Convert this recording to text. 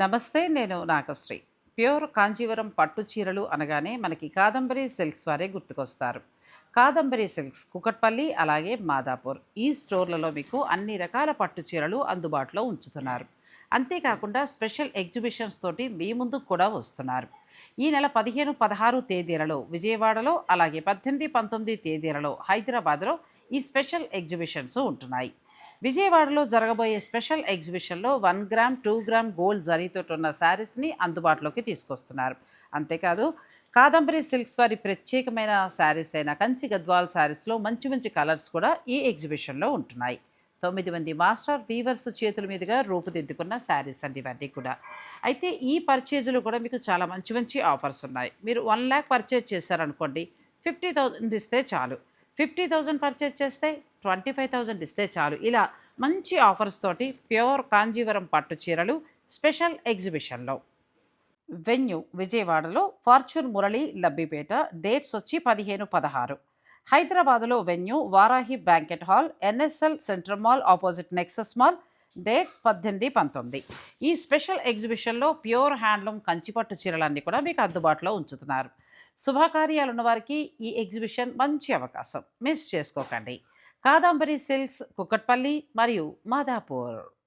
నమస్తే నేను నాగశ్రీ. ప్యూర్ కాంజీవరం పట్టు చీరలు అనగానే మనకి కాదంబరి సిల్క్స్ వారే గుర్తుకొస్తారు. కాదంబరి సిల్క్స్ కుకట్పల్లి అలాగే మాదాపూర్. ఈ స్టోర్లలో మీకు అన్ని రకాల పట్టు చీరలు అందుబాటులో ఉంచుతున్నారు. అంతేకాకుండా స్పెషల్ ఎగ్జిబిషన్స్ తోటి మీ ముందుకు కూడా వస్తున్నారు. ఈ నెల పదిహేను పదహారు తేదీలలో విజయవాడలో అలాగే పద్దెనిమిది పంతొమ్మిది తేదీలలో హైదరాబాద్లో ఈ స్పెషల్ ఎగ్జిబిషన్స్ ఉంటున్నాయి. విజయవాడలో జరగబోయే స్పెషల్ ఎగ్జిబిషన్లో one gram two gram gold జరీతో ఉన్న శారీస్ని అందుబాటులోకి తీసుకొస్తున్నారు. అంతేకాదు కాదంబరి సిల్క్స్ వారి ప్రత్యేకమైన శారీస్ అయిన కంచి గద్వాల్ శారీస్లో మంచి మంచి కలర్స్ కూడా ఈ ఎగ్జిబిషన్లో ఉంటున్నాయి. తొమ్మిది మంది మాస్టర్ వీవర్స్ చేతుల మీదుగా రూపుదిద్దుకున్న శారీస్ అండి ఇవన్నీ కూడా. అయితే ఈ పర్చేజులు కూడా మీకు చాలా మంచి మంచి ఆఫర్స్ ఉన్నాయి. మీరు వన్ ల్యాక్ పర్చేజ్ చేశారనుకోండి ఫిఫ్టీ థౌజండ్ ఇస్తే చాలు. ఫిఫ్టీ థౌజండ్ పర్చేజ్ చేస్తే ట్వంటీ ఫైవ్ థౌజండ్ ఇస్తే చాలు. ఇలా మంచి ఆఫర్స్ తోటి ప్యూర్ కాంజీవరం పట్టు చీరలు స్పెషల్ ఎగ్జిబిషన్లో. వెన్యూ విజయవాడలో ఫార్చ్యూన్ మురళి లబ్బిపేట డేట్స్ వచ్చి పదిహేను పదహారు. హైదరాబాద్లో venue Varahi banquet hall NSL central mall opposite Nexus mall dates పద్దెనిమిది పంతొమ్మిది. ఈ స్పెషల్ ఎగ్జిబిషన్లో ప్యూర్ హ్యాండ్లూమ్ కంచిపట్టు చీరలన్నీ కూడా మీకు అందుబాటులో ఉంచుతున్నారు. శుభకార్యాలు ఉన్న వారికి ఈ ఎగ్జిబిషన్ మంచి అవకాశం. మిస్ చేసుకోకండి. కాదంబరి సిల్క్స్ కుక్కట్పల్లి మరియు మాదాపూర్.